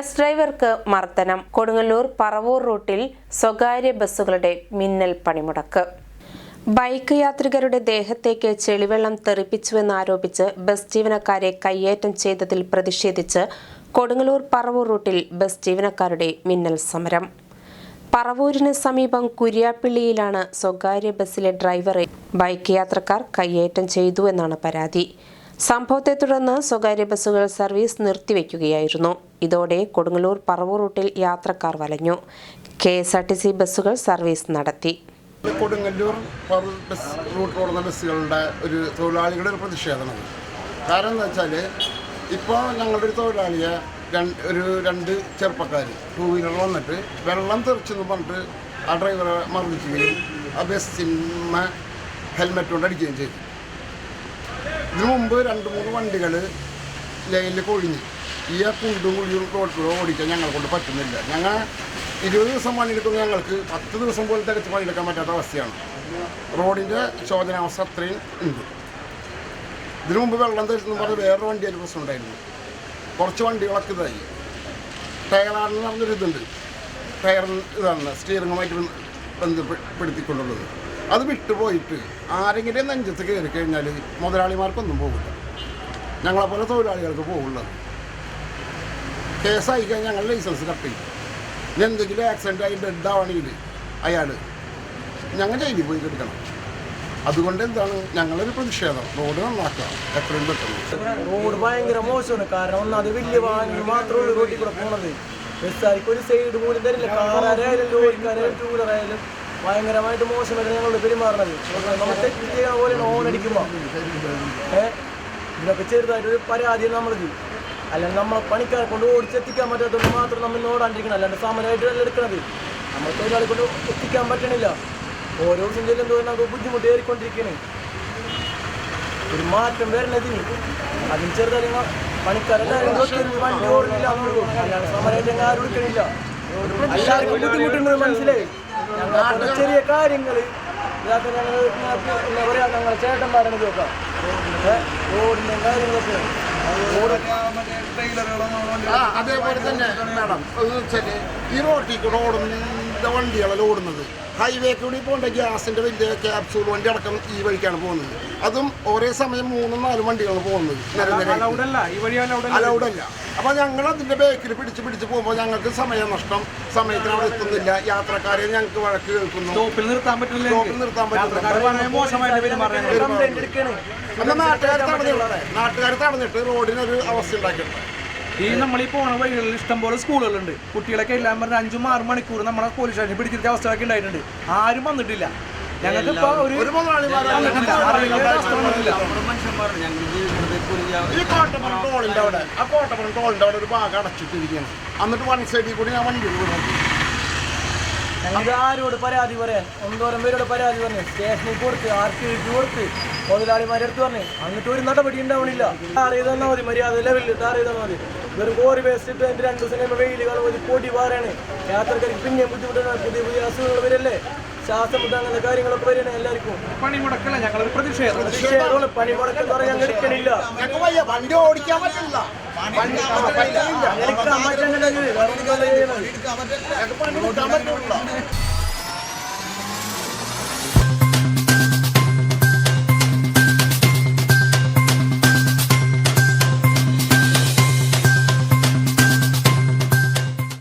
Bus ഡ്രൈവർക്ക് മർദ്ദനം. കൊടുങ്ങല്ലൂർ പറവൂർ റൂട്ടിൽ സ്വകാര്യ ബസ്സുകളുടെ മിന്നൽ പണിമുടക്ക്. ബൈക്ക് യാത്രികരുടെ ദേഹത്തേക്ക് ചെളിവെള്ളം തെറിപ്പിച്ചുവെന്നാരോപിച്ച് ബസ് ജീവനക്കാരെ കയ്യേറ്റം ചെയ്തതിൽ പ്രതിഷേധിച്ച് കൊടുങ്ങല്ലൂർ പറവൂർ റൂട്ടിൽ ബസ് ജീവനക്കാരുടെ മിന്നൽ സമരം. പറവൂരിന് സമീപം കുര്യാപ്പിള്ളിയിലാണ് സ്വകാര്യ ബസ്സിലെ ഡ്രൈവറെ ബൈക്ക് യാത്രക്കാർ കയ്യേറ്റം ചെയ്തു എന്നാണ് പരാതി. സംഭവത്തെ തുടർന്ന് സ്വകാര്യ ബസ്സുകൾ സർവീസ് നിർത്തിവെക്കുകയായിരുന്നു. ഇതോടെ കൊടുങ്ങല്ലൂർ പറവൂർ റൂട്ടിൽ യാത്രക്കാർ വലഞ്ഞു. K S R T C ബസ്സുകൾ സർവീസ് നടത്തി. കൊടുങ്ങല്ലൂർ ബസ് റൂട്ട് ഓടുന്ന ബസ്സുകളുടെ ഒരു തൊഴിലാളികളുടെ ഒരു പ്രതിഷേധമാണ്. കാരണം എന്താ വെച്ചാൽ ഇപ്പോൾ ഞങ്ങളുടെ ഒരു തൊഴിലാളിയെ ഒരു രണ്ട് ചെറുപ്പക്കാർ ടൂ വീലർ വന്നിട്ട് വെള്ളം തെറിച്ചെന്ന് പറഞ്ഞിട്ട് ആ ഡ്രൈവറെ മർദ്ദിക്കുകയും ആ ബസ്സിന്മ ഹെൽമെറ്റ് കൊണ്ട് അടിക്കുകയും ചെയ്തു. ഇതിനു മുമ്പ് രണ്ട് മൂന്ന് വണ്ടികൾ ലൈനിൽ കൊഴിഞ്ഞ്. ഈ ആ കുണ്ടും കുഴിയും റോഡിലൂടെ ഓടിക്കാൻ ഞങ്ങളെ കൊണ്ട് പറ്റുന്നില്ല. ഞങ്ങൾ ഇരുപത് ദിവസം പണിയെടുക്കുന്ന ഞങ്ങൾക്ക് പത്ത് ദിവസം പോലും തികച്ച് പണിയെടുക്കാൻ പറ്റാത്ത അവസ്ഥയാണ്. റോഡിന്റെ ശോചനാവസ്ഥ അത്രയും ഉണ്ട്. ഇതിനു മുമ്പ് വെള്ളം തരുന്നു പറഞ്ഞ് വേറൊരു വണ്ടിയൊരു പ്രശ്നം ഉണ്ടായിരുന്നു. കുറച്ച് വണ്ടികളൊക്കെ ഇതായി. ടയറാണെന്ന് പറഞ്ഞൊരു ഇതുണ്ട്. ടയർ ഇതാണ് സ്റ്റിയറിങ്ങുമായിട്ട് ബന്ധപ്പെടുത്തിക്കൊണ്ടുള്ളത് അത് വിട്ടുപോയിട്ട് ആരെങ്കിലും നെഞ്ചത്ത് കയറി കഴിഞ്ഞാൽ മുതലാളിമാർക്കൊന്നും പോകില്ല ഞങ്ങളെപ്പോലെ തൊഴിലാളികൾക്ക് പോകുള്ളത് കേസായി കഴിഞ്ഞാൽ ഞങ്ങൾ ലൈസൻസ് കട്ട് ഇനി എന്തെങ്കിലും ആക്സിഡന്റ് ആയി ഡെഡ് ആവണമെങ്കിൽ അയാൾ ഞങ്ങൾ ജയിലിൽ പോയി കിടക്കണം. അതുകൊണ്ട് എന്താണ്? ഞങ്ങളൊരു പ്രതിഷേധം. റോഡ് നന്നാക്കുക. എത്രയും പെട്ടെന്ന്. റോഡ് ഭയങ്കര മോശമാണ്. കാരണം ഒന്നാമത് വലിയ വാഹനങ്ങൾ മാത്രമേ റോഡിൽ കൂടെ പോണത്. ബസ്സാർക്ക് ഒരു സൈഡ് പോലും തരില്ല. കാറായാലും ലോറിക്കാരായാലും ടൂ വീലറായാലും. ഭയങ്കരമായിട്ട് മോശമായിട്ട് ഞങ്ങളോട് പെരുമാറുന്നത്. നമ്മൾ തെറ്റ് ചെയ്യാൻ പോലെ ഓൺ അടിക്കുമ്പോൾ ഏഹ് ഇതിനൊക്കെ ചെറുതായിട്ടൊരു പരാതി നമ്മൾ ചെയ്യും. അല്ലെങ്കിൽ നമ്മളെ പണിക്കാരെ കൊണ്ട് ഓടിച്ചെത്തിക്കാൻ പറ്റാത്തതുകൊണ്ട് മാത്രം നമ്മൾ ഓടാണ്ടിരിക്കണം അല്ലാണ്ട് സമരമായിട്ടല്ല എടുക്കണത്. നമ്മൾ തൊഴിലാളി കൊണ്ട് എത്തിക്കാൻ പറ്റണില്ല. ഓരോ ദിവസം ചെല്ലും തോന്നി നമുക്ക് ബുദ്ധിമുട്ട് ഏറിക്കൊണ്ടിരിക്കണേ ഒരു മാറ്റം വരണതിന് അതിന് ചെറുതായി പണിക്കാരെല്ലാവരും വണ്ടി ഓടുന്നില്ല അല്ലാണ്ട് സമരമായിട്ട് ആരും എടുക്കണില്ല. എല്ലാവർക്കും മനസ്സിലായി? ഞങ്ങൾ ചെറിയ കാര്യങ്ങൾ ഇതൊക്കെ ഞങ്ങൾ എന്താ പറയുക ഞങ്ങൾ ചേട്ടന്മാരാണ് ഇതൊക്കെ. റോഡിന്റെ കാര്യങ്ങളൊക്കെ. അതേപോലെ തന്നെ മാഡം. ഈ റോട്ടിൽ കൂടെ ഓടുന്ന വണ്ടികളെല്ലാം ഓടുന്നത്. ഹൈവേ കൂടി പോകേണ്ട ഗ്യാസിന്റെ വലിയ ക്യാപ്സൂൾ വണ്ടി അടക്കം ഈ വഴിക്കാണ് പോകുന്നത്. അതും ഒരേ സമയം മൂന്നും നാലും വണ്ടികളാണ് പോകുന്നത്. അലൗഡല്ല അപ്പോൾ ഞങ്ങൾ അതിന്റെ ബേക്കിൽ പിടിച്ച് പിടിച്ച് പോകുമ്പോൾ ഞങ്ങൾക്ക് സമയനഷ്ടം സമയത്തിന് അവിടെ എത്തുന്നില്ല. യാത്രക്കാരെ ഞങ്ങൾക്ക് വഴക്ക് കേൾക്കുന്നു. സ്റ്റോപ്പിൽ നിർത്താൻ പറ്റില്ല സ്റ്റോപ്പിൽ നിർത്താൻ തടഞ്ഞിട്ട് നാട്ടുകാർ തടഞ്ഞിട്ട് റോഡിനൊരു അവസ്ഥ ഉണ്ടാക്കിയിട്ടുണ്ട്. ഈ നമ്മൾ ഈ പോണ വഴികളിൽ ഇഷ്ടംപോലെ സ്കൂളുകളുണ്ട്. കുട്ടികളൊക്കെ എല്ലാം പറഞ്ഞ അഞ്ചും ആറും മണിക്കൂർ നമ്മളെ പോലീസ് സ്റ്റേഷനിൽ പിടിച്ചിരുത്ത അവസ്ഥകളൊക്കെ ഉണ്ടായിട്ടുണ്ട്. ആരും വന്നിട്ടില്ല. ഞങ്ങൾക്ക് ഇപ്പൊ ഒരു ഈ കോട്ടപ്പുറം ടോളിന്റെ അവിടെ. ആ കോട്ടപ്പുറം ടോളിന്റെ അവിടെ ഒരു ഭാഗം അടച്ചിട്ടിരിക്കുകയാണ്. എന്നിട്ട് വൺ സൈഡിൽ കൂടി ഞാൻ വണ്ടി നോക്കി ആരോട് പരാതി പറയാൻ ഒന്നോരം പേരോട് പരാതി പറഞ്ഞു? സ്റ്റേഷനിൽ കൊടുത്ത് ആർക്ക് വിക്ക് കൊടുത്ത് മുതലാളിമാരെ അടുത്ത് പറഞ്ഞു. അങ്ങോട്ട് ഒരു നടപടി ഉണ്ടാവണില്ല. തന്നാൽ മതി മര്യാദ ലെവലിൽ തന്നാൽ മതി. വെറും കോറി വേസ്റ്റ് ഇട്ട് രണ്ട് ദിവസം കഴിയുമ്പോൾ വെയിൽ മതി പൊടി പാറയാണ് യാത്രക്കാർക്ക് പിന്നെയും ബുദ്ധിമുട്ടാണ്. പുതിയ പുതിയ അസുഖങ്ങൾ വരല്ലേ? ശ്വാസം മുട്ട അങ്ങനത്തെ കാര്യങ്ങളൊക്കെ വരികയാണ് എല്ലാവർക്കും. പണി മുടക്കല്ല ഞങ്ങളൊരു പ്രതിഷേധം. വിഷയമാണ് പണി മുടക്കം പറയാൻ ഞങ്ങൾ എടുക്കണില്ല വണ്ടി ഓടിക്കാൻ പറ്റില്ല. എടുക്കാൻ പറ്റില്ല.